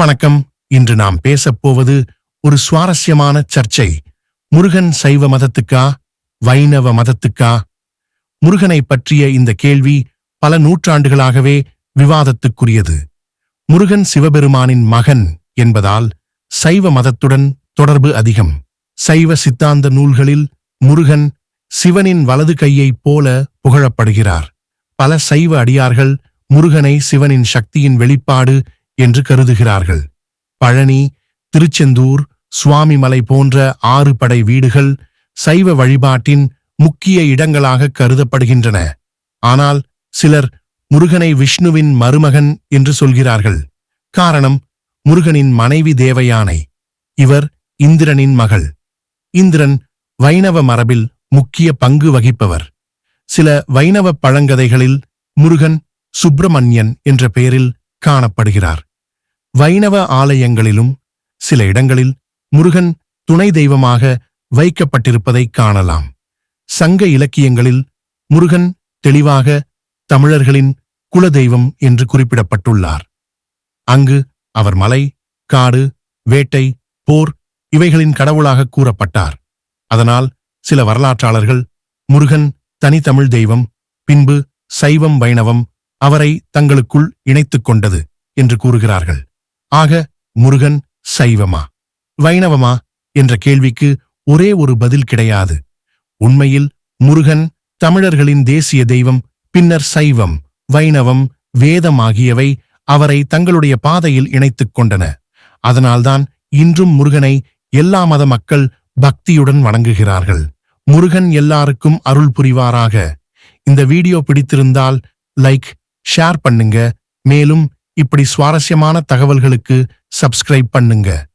வணக்கம். இன்று நாம் பேசப் போவது ஒரு சுவாரஸ்யமான சர்ச்சை. முருகன் சைவ மதத்துக்கா வைணவ மதத்துக்கா? முருகனை பற்றிய இந்த கேள்வி பல நூற்றாண்டுகளாகவே விவாதத்துக்குரியது. முருகன் சிவபெருமானின் மகன் என்பதால் சைவ மதத்துடன் தொடர்பு அதிகம். சைவ சித்தாந்த நூல்களில் முருகன் சிவனின் வலது கையைப் போல புகழப்படுகிறார். பல சைவ அடியார்கள் முருகனை சிவனின் சக்தியின் வெளிப்பாடு என்று கருதுகிறார்கள். பழனி திருச்செந்தூர் சுவாமிமலை போன்ற ஆறு படை வீடுகள் சைவ வழிபாட்டின் முக்கிய இடங்களாக கருதப்படுகின்றன. ஆனால் சிலர் முருகனை விஷ்ணுவின் மருமகன் என்று சொல்கிறார்கள். காரணம் முருகனின் மனைவி தேவயானை. இவர் இந்திரனின் மகள். இந்திரன் வைணவ மரபில் முக்கிய பங்கு வகிப்பவர். சில வைணவ பழங்கதைகளில் முருகன் சுப்பிரமணியன் என்ற பெயரில் காணப்படுகிறார். வைணவ ஆலயங்களிலும் சில இடங்களில் முருகன் துணை தெய்வமாக வைக்கப்பட்டிருப்பதை காணலாம். சங்க இலக்கியங்களில் முருகன் தெளிவாக தமிழர்களின் குலதெய்வம் என்று குறிப்பிடப்பட்டுள்ளார். அங்கு அவர் மலை காடு வேட்டை போர் இவைகளின் கடவுளாக கூறப்பட்டார். அதனால் சில வரலாற்றாளர்கள் முருகன் தனித்தமிழ் தெய்வம் பின்பு சைவம் வைணவம் அவரை தங்களுக்குள் இணைத்துக் கொண்டது என்று கூறுகிறார்கள். ஆக முருகன் சைவமா? வைணவமா? என்ற கேள்விக்கு ஒரே ஒரு பதில் கிடையாது. உண்மையில் முருகன் தமிழர்களின் தேசிய தெய்வம் பின்னர் சைவம் வைணவம் வேதம் ஆகியவை அவரை தங்களுடைய பாதையில் இணைத்துக் கொண்டன அதனால்தான் இன்றும் முருகனை எல்லா மத மக்கள் பக்தியுடன் வணங்குகிறார்கள். முருகன் எல்லாருக்கும் அருள் புரிவாராக. இந்த வீடியோ பிடித்திருந்தால் லைக் ஷேர் பண்ணுங்க. மேலும் இப்படி சுவாரஸ்யமான தகவல்களுக்கு சப்ஸ்கிரைப் பண்ணுங்க.